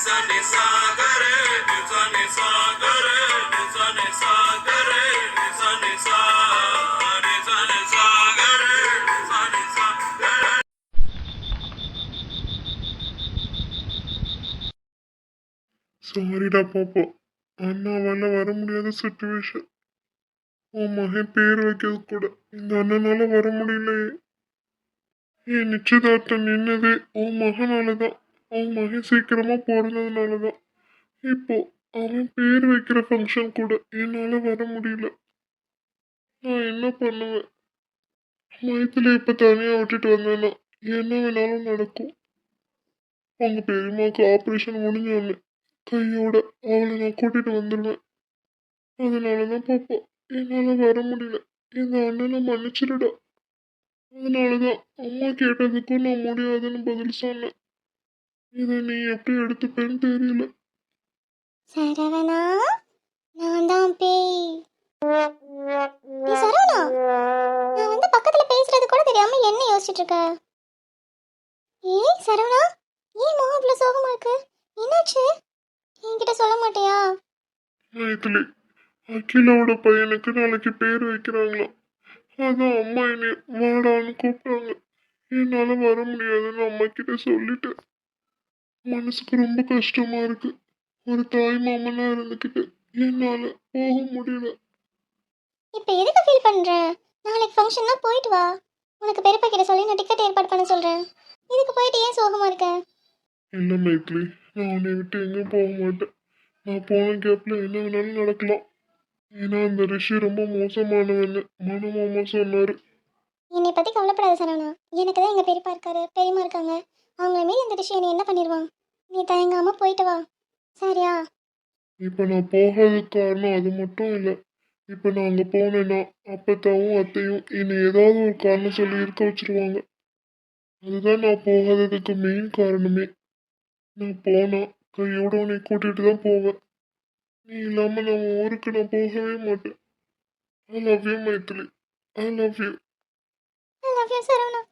நிசனி சாகரே நிசனி சாகரே நிசனி சாகரே நிசனி சா நிசனி சாகரே நிசனி சாரிடா பாப்பா. அண்ணாவால வர முடியாத சுச்சுவேஷன் உன் மகன் பேர் வைக்கிறது கூட இந்த அண்ணனால வர முடியலையே. என் நிச்சயதார்த்தம் நின்னது உன் மகனால தான் அவன் மகன் சீக்கிரமாக பிறந்ததுனால தான் இப்போ அவன் பேர் வைக்கிற ஃபங்க்ஷன் கூட என்னால வர முடியல. நான் என்ன பண்ணுவேன்? மயத்தில் இப்ப தனியாக விட்டுட்டு வந்தேன்னா என்ன வேணாலும் நடக்கும். அவங்க பெரியம்மாவுக்கு ஆப்ரேஷன் முடிஞ்சோன்னு கையோட அவளை நான் கூட்டிட்டு வந்துடுவேன் அதனால தான் பாப்பா என்னால் வர முடியல. எங்கள் அண்ணனை மன்னிச்சிருடா அதனால தான் அம்மா கேட்டதுக்கும் நான் முடியாதுன்னு பதில் சொன்னேன். இதை நீ எப்படி எடுத்துப்பேன்னு தெரியல. சரவணா நான் தான் பேய் நீ சரவணா நான் வந்து பக்கத்துல பேசுறது கூட தெரியாம என்ன யோசிச்சுட்டு இருக்க? ஏய் சரவணா ஏன் முகம் இவ்வளவு சோகமா இருக்கு? என்னாச்சு? என்கிட்ட சொல்ல மாட்டியா? மைத்திலி அகிலாவோட பையனுக்கு நாளைக்கு பேர் வைக்கிறாங்களாம் அதான் அம்மா என்னை வாடான்னு கூப்பிட்டாங்க. என்னால் வர முடியாதுன்னு அம்மா கிட்ட சொல்லிட்டேன். மனசுக்கு ரொம்ப கஷ்டமா இருக்கு. ஒரு தாய் மாமனா இருந்துக்கிட்டு என்னால் போக முடியல. இப்போ எதுக்கு ஃபீல் பண்ற? நாளைக்கு ஃபங்க்ஷன் தான் போயிட்டு வா. உனக்கு பெரியப்பா கிட்ட சொல்லி நான் டிக்கெட் ஏற்பாடு பண்ண சொல்றேன். இதுக்கு போயிட்டு ஏன் சோகமா இருக்க? இல்லை மைத்லி நான் உன்னை விட்டு எங்கேயும் போக மாட்டேன். நான் போன கேப்பில் என்ன வேணாலும் நடக்கலாம். ஏன்னா அந்த ரிஷி ரொம்ப மோசமானவன்னு மனமாமா சொன்னார். என்னை பத்தி கவலைப்படாத சரவணா. எனக்கு தான் எங்க பெரியப்பா இருக்காரு பெரியம்மா இருக்காங்க. அவங்கள மீறி இந்த விஷயம் நீ என்ன பண்ணிடுவான்? நீ தயங்காம போயிட்டு வா. சரியா? இப்போ நான் போகாததுக்கு காரணம் அது மட்டும் இல்லை. இப்போ நான் அங்கே போனேன்னா அப்பத்தாவும் அத்தையும் என்னை ஏதாவது ஒரு காரணம் சொல்லி இருக்க வச்சிருவாங்க. அதுதான் நான் போகாததுக்கு மெயின் காரணமே. நான் போனா கையோட உன்னை கூட்டிட்டு தான் போவேன். நீ இல்லாமல் நம்ம ஊருக்கு நான் போகவே மாட்டேன். I love you Maithili. I love you I love you Saravana.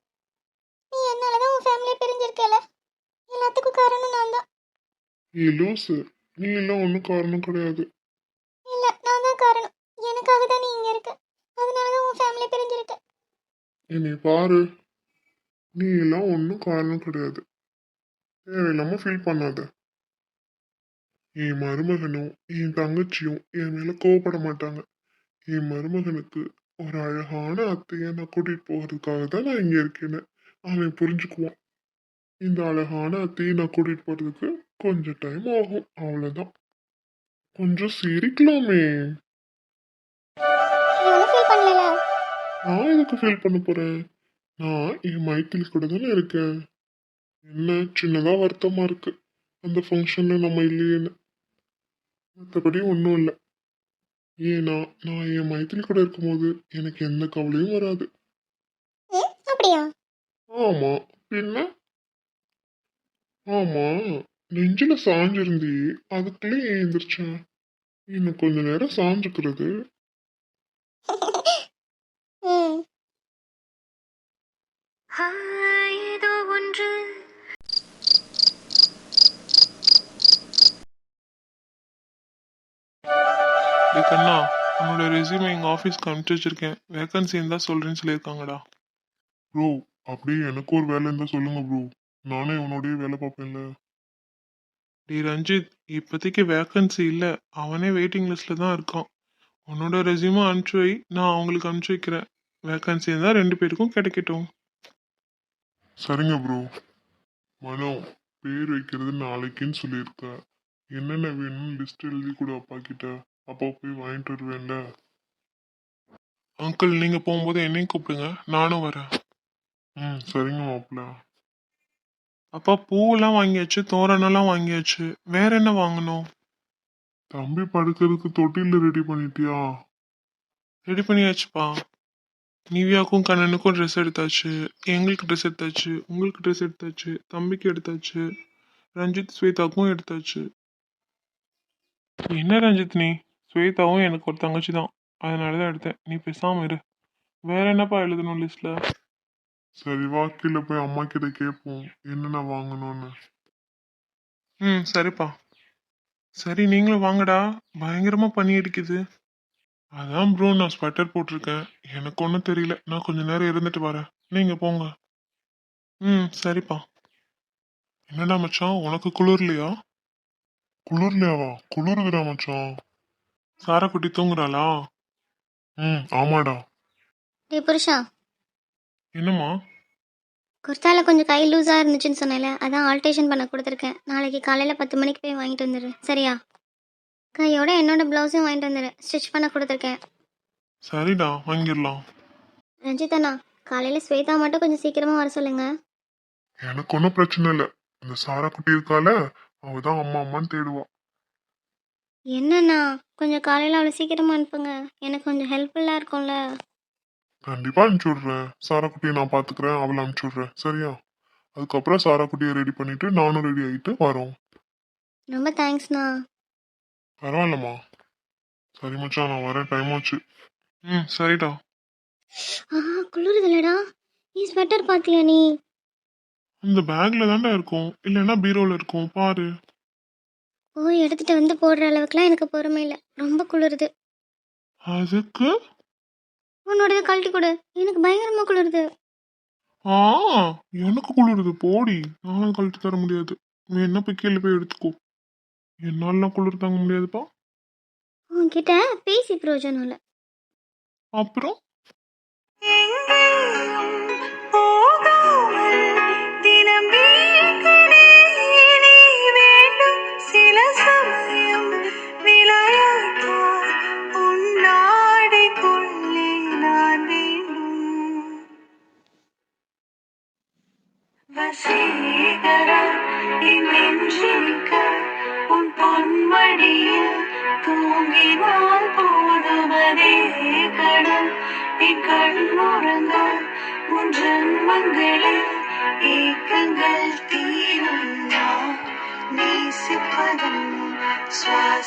நீ என்னால தான் உன் ஃபேமிலியை பிரிஞ்சிருக்கல? எல்லாத்துக்கும் காரணம் நான் தான். நீ லூசு நீ எல்லாம் ஒன்றும் காரணம் கிடையாது. இல்ல நான் தான் காரணம். எனக்காக தான் நீ இங்க இருக்க. அதனால தான் உன் ஃபேமிலி பிரிஞ்சிருக்க. என்னை பாரு. நீ எல்லாம் ஒன்றும் காரணம் கிடையாது. தேவையில்லாம ஃபீல் பண்ணாத. என் மருமகனும் என் தங்கச்சியும் என் மேல கோவப்பட மாட்டாங்க. என் மருமகனுக்கு ஒரு அழகான அத்தையை நான் கூட்டிட்டு போகிறதுக்காக தான் நான் இங்க இருக்கேன்னு அவன் புரிஞ்சுக்குவான். இந்த அழகான அத்தையை நான் கூட்டிட்டு போறதுக்கு கொஞ்சம் டைம் ஆகும். அவ்வளவுதான். கொஞ்சம் சிரிக்கலாமே. நான் எதுக்கு ஃபீல் பண்ண போறேன்? நான் என் மைத்திலி கூட தானே இருக்கேன். என்ன சின்னதா வருத்தமா இருக்கு. அந்த ஃபங்க்ஷன்ல நம்ம இல்லையேன்னு. மற்றபடி ஒன்றும் இல்லை. ஏன்னா நான் என் மைத்திலி கூட இருக்கும்போது எனக்கு எந்த கவலையும் வராது. ஆமா. பின்ன? ஆமா நெஞ்சில சாஞ்சிருந்தி அதுக்குள்ளே ஏன் எந்திரிச்சேன் இன்னும் கொஞ்ச நேரம் சாஞ்சுக்கிறது. ஏதோ ஒன்று. கண்ணா உன்னோட ரெஸ்யூமே எங்கள் ஆஃபீஸ்க்கு அனுப்பிச்சி வச்சிருக்கேன். வேகன்சி இருந்தால் சொல்கிறேன்னு சொல்லியிருக்காங்கடா. ப்ரோ அப்படியே எனக்கு ஒரு வேலை இருந்தா சொல்லுங்க ப்ரோ. நானே உன்னோடய வேலை பார்ப்பேன்ல. டே ரஞ்சித் இப்போதைக்கு வேகன்சி இல்லை. அவனே வெயிட்டிங் லிஸ்ட்டில் தான் இருக்கான். உன்னோட ரெஸ்யூமே அனுப்பிச்சி வை. நான் அவங்களுக்கு அனுப்பிச்சி வைக்கிறேன். வேகன்சி இருந்தால் ரெண்டு பேருக்கும் கிடைக்கட்டும். சரிங்க ப்ரோ மனோ பேர் வைக்கிறது நாளைக்குன்னு சொல்லியிருக்க. என்னென்ன வேணும்னு லிஸ்ட் எழுதி கூட அப்பா கிட்ட. அப்பா போய் வாங்கிட்டு வருவேன்ல. அங்கிள் நீங்கள் போகும்போது என்னையும் கூப்பிடுங்க. நானும் வரேன். ம் சரிங்க மாப்பிள்ள. அப்பா பூவெல்லாம் வாங்கியாச்சு தோரணெல்லாம் வாங்கியாச்சு. வேற என்ன வாங்கணும்? தம்பி படுக்கிறதுக்கு தொட்டில் ரெடி பண்ணிட்டியா? ரெடி பண்ணியாச்சுப்பா. நிவ்யாக்கும் கண்ணனுக்கும் ட்ரெஸ் எடுத்தாச்சு. எங்களுக்கு ட்ரெஸ் எடுத்தாச்சு. உங்களுக்கு ட்ரெஸ் எடுத்தாச்சு. தம்பிக்கு எடுத்தாச்சு. ரஞ்சித் ஸ்வேதாக்கும் எடுத்தாச்சு. என்ன ரஞ்சித் நீ? ஸ்வேதாவும் எனக்கு ஒரு தங்கச்சி தான் அதனால தான் எடுத்தேன். நீ பேசாம இரு. வேற என்னப்பா எழுதணும் லிஸ்ட்ல சரி வா கீழே போய் அம்மா கிட்ட கேட்போம் என்னென்ன வாங்கணும்னு. ம் சரிப்பா. சரி நீங்களும் வாங்கடா. பயங்கரமா பனி அடிக்குது. அதான் ப்ரோ நான் ஸ்வெட்டர் போட்டிருக்கேன். எனக்கு ஒன்றும் தெரியல. நான் கொஞ்ச நேரம் இருந்துட்டு வரேன். நீங்க போங்க. ம் சரிப்பா. என்னடா மச்சான் உனக்கு குளிர்லையா குளிர்லையாவா? குளிருதுடா மச்சான். சாராக்குட்டி தூங்குறாளா? ம் ஆமாடா. டே புருஷா. என்னம்மா? குர்த்தால கொஞ்சம் கை லூஸாக இருந்துச்சுன்னு சொன்னேன்ல அதான் ஆல்டேஷன் பண்ண கொடுத்துருக்கேன். நாளைக்கு காலையில் பத்து மணிக்கு போய் வாங்கிட்டு வந்துடு சரியா? கையோட என்னோட ப்ளவுஸும் வாங்கிட்டு வந்துடு ஸ்டிச் பண்ண கொடுத்துருக்கேன். சரிடா வாங்கிடலாம். ரஞ்சித் அண்ணா காலையில் ஸ்வேதா மட்டும் கொஞ்சம் சீக்கிரமாக வர சொல்லுங்க. எனக்கு ஒன்றும் பிரச்சனை இல்லை. இந்த சாரா குட்டி இருக்கால அவ தான் அம்மா அம்மான்னு தேடுவா. என்னண்ணா கொஞ்சம் காலையில் அவ்வளோ சீக்கிரமாக அனுப்புங்க. எனக்கு கொஞ்சம் ஹெல்ப்ஃபுல்லாக இருக்கும்ல. கண்டிப்பா அனுப்பிச்சு விடுறேன் சாரா குட்டியை நான் பாத்துக்கிறேன் அவளை அனுப்பிச்சு விடுறேன் சரியா? அதுக்கப்புறம் சாரா குட்டியை ரெடி பண்ணிட்டு நானும் ரெடி ஆகிட்டு வரோம். ரொம்ப தேங்க்ஸ்ண்ணா பரவாயில்லம்மா. சரி மச்சான் நான் வரேன். டைம் ஆச்சு. ம் சரிடா. ஆ குளிருதுலடா. நீ ஸ்வெட்டர் பார்த்தியா நீ? இந்த பேக்ல தான்டா இருக்கும். இல்லைன்னா பீரோல இருக்கும். பாரு. போய் எடுத்துட்டு வந்து போடுற அளவுக்குலாம் எனக்கு பொறுமை இல்லை. ரொம்ப குளிருது. அதுக்கு? உன்னோடது கழட்டி கொடு. எனக்கு பயங்கரமா குளிருது. ஆ எனக்கு குளிருது. போடி. நானும் கழட்டி தர முடியாது. நீ என்ன போய் கீழே போய் எடுத்துக்கோ. என்னாலாம் குளிர் தாங்க முடியாதுப்பா. உன்கிட்ட பேசி பிரயோஜனம் இல்லை. அப்புறம்?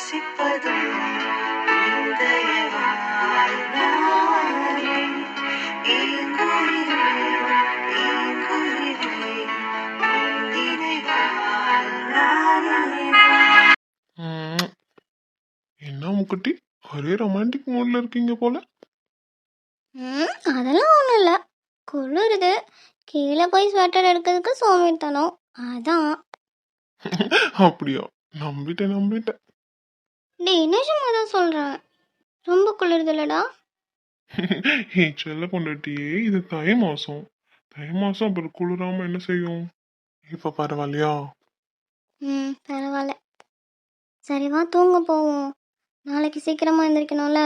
சுவாசிப்பதும் உந்தய வாழ்நாளே ஏங்குகிறே ஏங்குகிறே உன்னினை வாழ்நாளே ம், என்ன முக்குட்டி ஒரே ரொமான்டிக் மூட்ல இருக்கீங்க போல அதெல்லாம் ஒன்றும் இல்லை குளிருது கீழே போய் ஸ்வெட்டர் எடுக்கிறதுக்கு சோம்பேறித்தனம் அதான் அப்படியா நம்பிட்டேன் நம்பிட்டேன் டேய் நிஜமா தான் சொல்கிறேன் ரொம்ப குளிருதுலடா. ஏய் செல்ல பொண்டாட்டியே இது தை மாசம். தை மாசம் அப்புறம் குளிராம என்ன செய்யும்? இப்ப பரவாயில்லையா? ம் பரவாயில்ல. சரி வா தூங்க போவோம். நாளைக்கு சீக்கிரமாக எழுந்திரிக்கணும்ல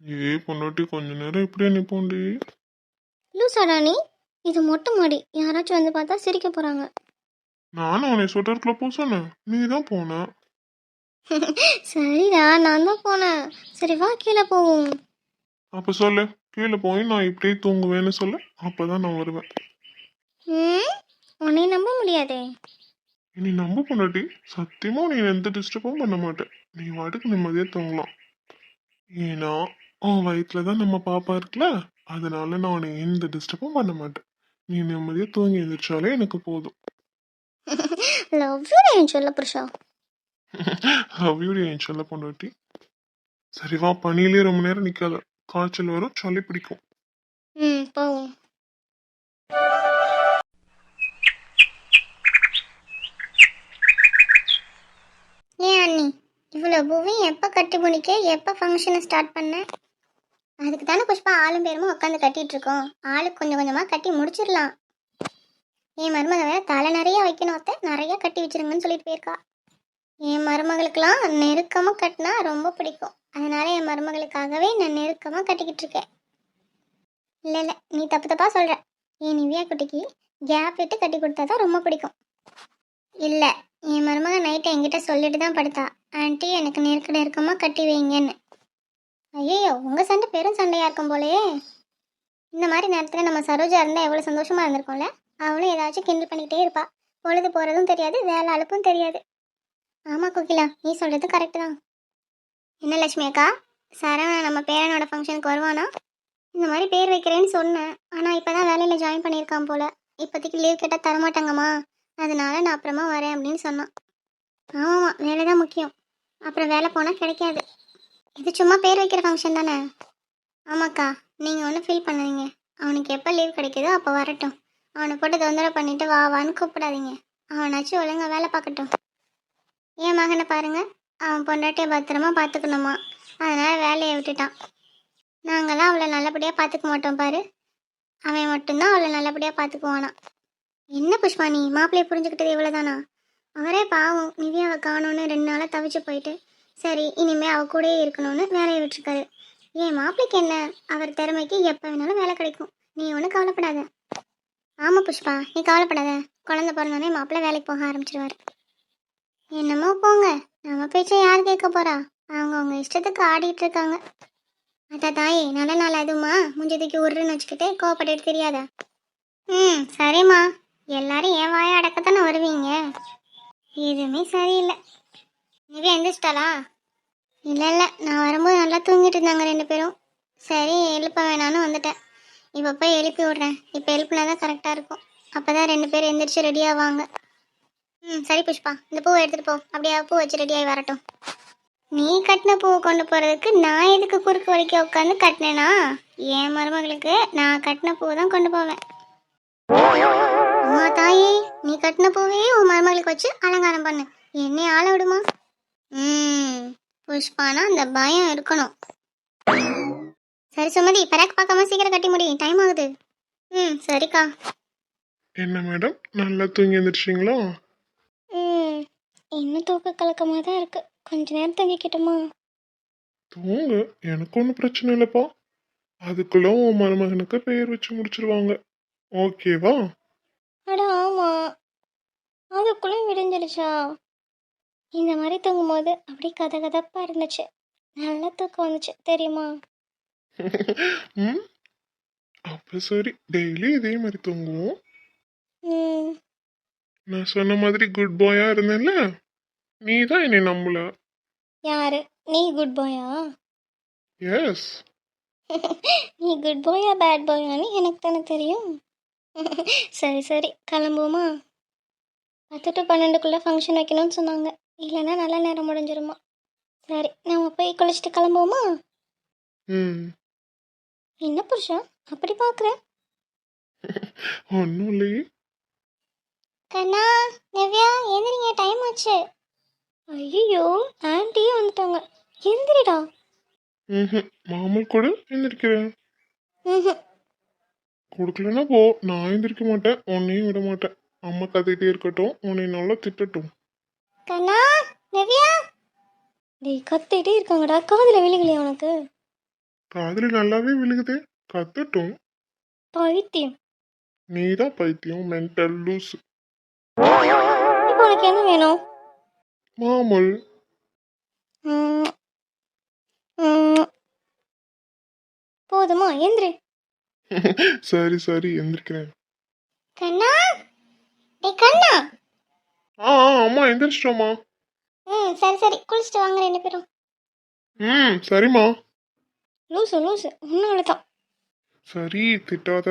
ஏ பொண்டாட்டி கொஞ்ச நேரம் இப்படியே நிப்போண்டி லூசாடா நீ? இது மொட்டை மாடி. யாராச்சும் வந்து பார்த்தா சிரிக்க போகிறாங்க நானும் உன்னை ஸ்வெட்டருக்குள்ள போக சொன்னேன் நீ தான் போன சரிடா நான் தான் போனேன். சரி வா கீழே போவோம். அப்ப சொல்லு கீழே போய் நான் இப்படியே தூங்குவேன்னு சொல்லு அப்பதான் நான் வருவேன். ம் உன்னை நம்ப முடியாதே. நீ நம்ப பொண்டாட்டி சத்தியமா நீ எந்த டிஸ்டர்பும் பண்ண மாட்டேன். நீ வாட்டுக்கு நிம்மதியா தூங்கலாம். ஏன்னா உன் வயிற்றுல தான் நம்ம பாப்பா இருக்குல்ல அதனால நான் உன்னை எந்த டிஸ்டர்பும் பண்ண மாட்டேன். நீ நிம்மதியா தூங்கி எழுந்திரிச்சாலே எனக்கு போதும். லவ் யூ என் சொல்ல புருஷா. லவ் என் சொல்ல பொண்டாட்டி. சரி வா பனியிலே ரொம்ப நேரம் நிக்காத. காய்ச்சல் வரும் சளி பிடிக்கும். ம் போவோம். ஏன் அண்ணி இவ்வளோ பூவும் எப்போ கட்டி முடிக்க எப்போ ஃபங்க்ஷனை ஸ்டார்ட் பண்ண? அதுக்கு தானே புஷ்பா ஆளும் பேருமா உட்காந்து கட்டிட்டு இருக்கோம். ஆளுக்கு கொஞ்சம் கொஞ்சமாக கட்டி முடிச்சிடலாம். என் மருமக வேற தலை நிறைய வைக்கணும் அத்தை. நிறைய கட்டி வச்சிருங்கன்னு சொல்லிட்டு போயிருக்கா. என் மருமகளுக்கெல்லாம் நெருக்கமாக கட்டினா ரொம்ப பிடிக்கும். அதனால என் மருமகளுக்காகவே நான் நெருக்கமாக கட்டிக்கிட்டு இருக்கேன். இல்லை இல்லை நீ தப்பு தப்பாக சொல்கிற என் நிவ்யா குட்டிக்கு கேப் விட்டு கட்டி கொடுத்தா தான் ரொம்ப பிடிக்கும். இல்லை என் மருமக நைட்டு என்கிட்ட சொல்லிட்டு தான் படுத்தா. ஆன்ட்டி எனக்கு நெருக்க நெருக்கமாக கட்டி வைங்கன்னு. ஐயோ உங்கள் சண்டை பெரும் சண்டையாக இருக்கும் போலயே. இந்த மாதிரி நேரத்தில் நம்ம சரோஜா இருந்தால் எவ்வளோ சந்தோஷமாக இருந்திருக்கோம்ல? அவளும் ஏதாச்சும் கிண்டல் பண்ணிக்கிட்டே இருப்பா. பொழுது போகிறதும் தெரியாது வேலை அழுப்பும் தெரியாது. ஆமாம் கோகிலா. நீ சொல்கிறது கரெக்டு தான். என்ன லட்சுமி அக்கா? சரவணா நம்ம பேரனோட ஃபங்க்ஷனுக்கு வருவானா? இந்த மாதிரி பேர் வைக்கிறேன்னு சொன்னேன். ஆனால் இப்போ தான் வேலையில் ஜாயின் பண்ணியிருக்கான் போல். இப்போதைக்கு லீவ் கேட்டால் தரமாட்டாங்கம்மா. அதனால நான் அப்புறமா வரேன் அப்படின்னு சொன்னான். ஆமாம்மா வேலை தான் முக்கியம். அப்புறம் வேலை போனால் கிடைக்காது. இது சும்மா பேர் வைக்கிற ஃபங்க்ஷன் தானே? ஆமாக்கா நீங்கள் ஒன்றும் ஃபீல் பண்ணாதீங்க. அவனுக்கு எப்போ லீவ் கிடைக்குதோ அப்போ வரட்டும். அவனை போட்டு தொந்தரவு பண்ணிவிட்டு வா வான்னு கூப்பிடாதீங்க. அவனாச்சும் ஒழுங்கா வேலை பார்க்கட்டும். மகனை பாருங்க. அவன் பொண்டாட்டியை பத்திரமா பார்த்துக்கணுமா அதனால் வேலையை விட்டுட்டான். நாங்களாம் அவளை நல்லபடியாக பார்த்துக்க மாட்டோம் பாரு. அவன் மட்டும்தான் அவளை நல்லபடியாக பார்த்துக்குவானா என்ன புஷ்பா நீ? மாப்பிள்ளையை புரிஞ்சுக்கிட்டது இவ்வளோதானா அவரே பாவம். நிவியாவை காணோன்னு ரெண்டு நாளாக தவிச்சு போயிட்டு சரி இனிமேல் அவ கூடயே இருக்கணும்னு வேலையை விட்டுருக்காரு. என் மாப்பிள்ளைக்கு என்ன? அவர் திறமைக்கு எப்போ வேணாலும் வேலை கிடைக்கும். நீ ஒன்றும் கவலைப்படாத. ஆமாம் புஷ்பா நீ கவலைப்படாத. குழந்தை பிறந்தோடனே மாப்பிள்ளை வேலைக்கு போக ஆரம்பிச்சிருவார். என்னமோ போங்க. நம்ம பேச்சை யார் கேட்க போறா? அவங்க அவங்க இஷ்டத்துக்கு ஆடிட்டு இருக்காங்க. அத்தா தாயே நல்ல நாள் அதுமா முஞ்சதுக்கு உருன்னு வச்சுக்கிட்டு கோவப்பட்டுட்டு தெரியாதா? ம் சரிம்மா. எல்லாரும் என் வாய அடக்கத்தானே வருவீங்க? எதுவுமே சரியில்லை. நிவி எந்திரிச்சிட்டாளா? இல்லை இல்லை. நான் வரும்போது நல்லா தூங்கிட்டு இருந்தாங்க ரெண்டு பேரும். சரி எழுப்ப வேணான்னு வந்துட்டேன். இப்போ போய் எழுப்பி விட்றேன். இப்போ எழுப்புனா தான் கரெக்டாக இருக்கும். அப்போ தான் ரெண்டு பேரும் எந்திரிச்சு ரெடி ஆவாங்க. ம் சரி புஷ்பா இந்த பூவை எடுத்துகிட்டு போ. அப்படியே பூ வச்சு ரெடியாகி வரட்டும். நீ கட்டின பூவை கொண்டு போகிறதுக்கு நான் எதுக்கு குறுக்கு வலிக்க உட்காந்து கட்டினேனா? என் மருமகளுக்கு நான் கட்டின பூவை தான் கொண்டு போவேன். அம்மா தாயே நீ கட்டின பூவையே உன் மருமகளுக்கு வச்சு அலங்காரம் பண்ணு. என்னை ஆள விடுமா? ம் புஷ்பானா அந்த பயம் இருக்கணும். சரி சுமதி பராக் பார்க்காம சீக்கிரம் கட்டி முடியும் டைம் ஆகுது. ம் சரிக்கா. என்ன மேடம் நல்லா தூங்கி எழுந்திரிச்சிங்களா இன்னும் தூக்க கலக்கமாக தான் இருக்கு. கொஞ்ச நேரம் தூங்கிக்கிட்டுமா? தூங்க. எனக்கு ஒன்றும் பிரச்சனை இல்லைப்பா. அதுக்குள்ள உன் மருமகனுக்கு பெயர் வச்சு முடிச்சிருவாங்க. ஓகேவா அட ஆமா. அதுக்குள்ளே விடிஞ்சிருச்சா? இந்த மாதிரி தூங்கும்போது அப்படியே கத கதப்பா இருந்துச்சு. நல்லா தூக்கம் வந்துச்சு. தெரியுமா? ம்? அப்ப சரி. டெய்லி இதே மாதிரி தூங்குவோம். ம். நான் சொன்ன மாதிரி குட் பாயா இருந்தேன்ல? நீ தான் என்னை நம்பல. யாரு? நீ குட் பாயா எஸ் நீ குட் பாயா பேட் பாயான்னு எனக்கு தானே தெரியும். சரி சரி. கிளம்புவோமா? பத்து டு பன்னெண்டுக்குள்ளே ஃபங்க்ஷன் வைக்கணும்னு சொன்னாங்க. இல்லைன்னா நல்ல நேரம் முடிஞ்சிருமா? சரி நம்ம போய் குளிச்சுட்டு கிளம்புவோமா? ம். என்ன புருஷா? அப்படி பார்க்குறேன் ஒன்றும் இல்லையே. கண்ணா நிவ்யா எந்திரிங்க டைம் ஆச்சு. ஐயோ ஆன்ட்டியே வந்துட்டாங்க. எந்திரிடா. ம் மாமல் கூட எந்திரிக்கிறேன். ம்ஹும். கொடுக்கலன்னா போ. நான் எந்திரிக்க மாட்டேன் உன்னையும் விட மாட்டேன். அம்மா கத்திக்கிட்டே இருக்கட்டும் உன்னை நல்லா திட்டட்டும். கண்ணா நிவ்யா டேய் கத்திட்டே இருக்காங்கடா. காதில் விழுகலையா உனக்கு? காதுல நல்லாவே விழுகுதே. கத்தட்டும். பைத்தியம். நீ தான் பைத்தியம் மென்டல் லூஸ் இப்போ உனக்கு என்ன வேணும்? மாமல். போதுமா? எந்திரி. சரி சரி எந்திரிக்கிறேன். கண்ணா? டேய் கண்ணா. ஆ ஆ, அம்மா எந்திரிச்சிட்டோமா ம் சரி சரி. குளிச்சுட்டு வாங்க ரெண்டு பேரும். ம் சரிம்மா. லூசு லூசு. ஒன்றும் அவ்வளோதான் சரி திட்டாத.